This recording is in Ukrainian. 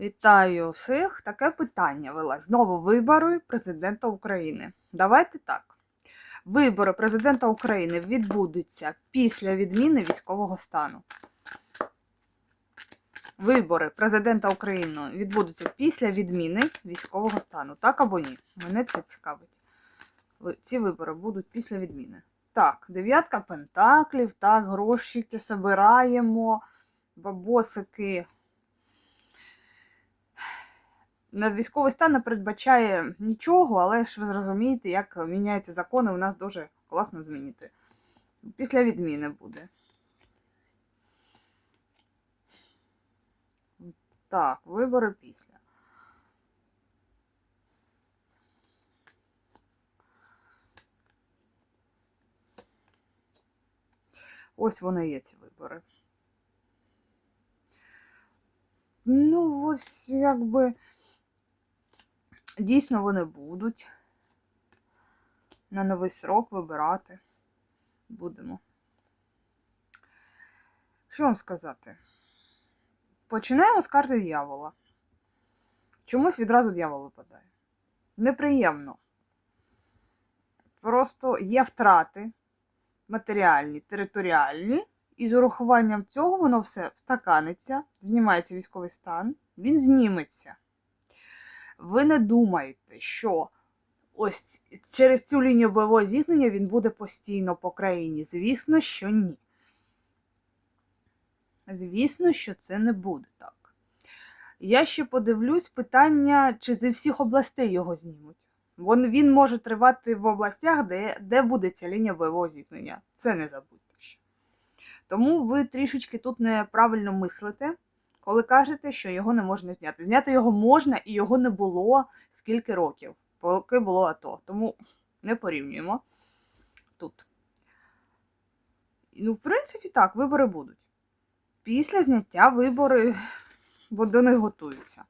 Вітаю всіх. Таке питання вела. Знову вибори президента України. Давайте так. Вибори президента України відбудуться після відміни військового стану. Вибори президента України відбудуться після відміни військового стану. Так або ні? Мене це цікавить. Ці вибори будуть після відміни. Так, дев'ятка пентаклів, так, грошики собираємо, бабосики. На військовий стан не передбачає нічого, але ж ви зрозумієте, як міняються закони, у нас дуже класно змінити. Після відміни буде. Так, вибори після. Ось вони є ці вибори. Ну, ось якби дійсно вони будуть. На новий срок вибирати будемо. Що вам сказати? Починаємо з карти дьявола. Чомусь відразу дьявол випадає. Неприємно. Просто є втрати матеріальні, територіальні, і з урахуванням цього воно все встаканиться, знімається військовий стан, він зніметься. Ви не думаєте, що ось через цю лінію бойового зіткнення він буде постійно по країні. Звісно, що ні. Звісно, що це не буде так. Я ще подивлюсь питання, чи зі всіх областей його знімуть. Він може тривати в областях, де, де буде ця лінія бойового зіткнення. Це не забудьте ще. Тому ви трішечки тут неправильно мислите, коли кажете, що його не можна зняти. Зняти його можна і його не було скільки років, поки було АТО. Тому не порівнюємо тут. Ну, в принципі, так, вибори будуть. Після зняття вибори бо до них готуються.